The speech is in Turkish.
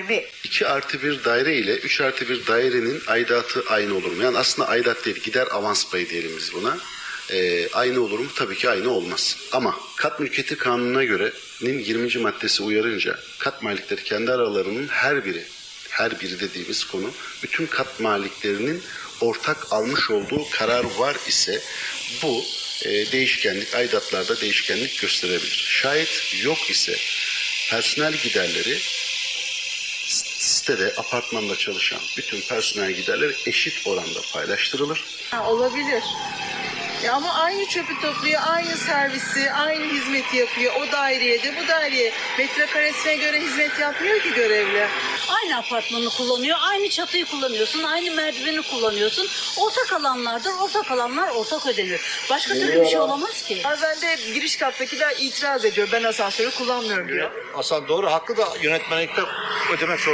Merve 2 artı 1 daire ile 3 artı 1 dairenin aidatı aynı olur mu? Yani aslında aidat değil gider avans payı diyelim biz buna. Ee, aynı olur mu? Tabii ki aynı olmaz. Ama kat mülkiyeti kanununa göre nin 20. maddesi uyarınca kat malikleri kendi aralarının her biri her biri dediğimiz konu bütün kat maliklerinin ortak almış olduğu karar var ise bu e, değişkenlik aidatlarda değişkenlik gösterebilir. Şayet yok ise personel giderleri sitede, apartmanda çalışan bütün personel giderleri eşit oranda paylaştırılır. Ha, olabilir. Ya ama aynı çöpü topluyor, aynı servisi, aynı hizmeti yapıyor. O daireye de bu daireye. Metrekaresine göre hizmet yapmıyor ki görevli. Aynı apartmanı kullanıyor, aynı çatıyı kullanıyorsun, aynı merdiveni kullanıyorsun. Ortak alanlardır, ortak alanlar ortak ödenir. Başka türlü bir şey olamaz ki. Bazen de giriş kattakiler itiraz ediyor. Ben asansörü kullanmıyorum diyor. Aslında doğru haklı da yönetmelikte ödemek zorunda.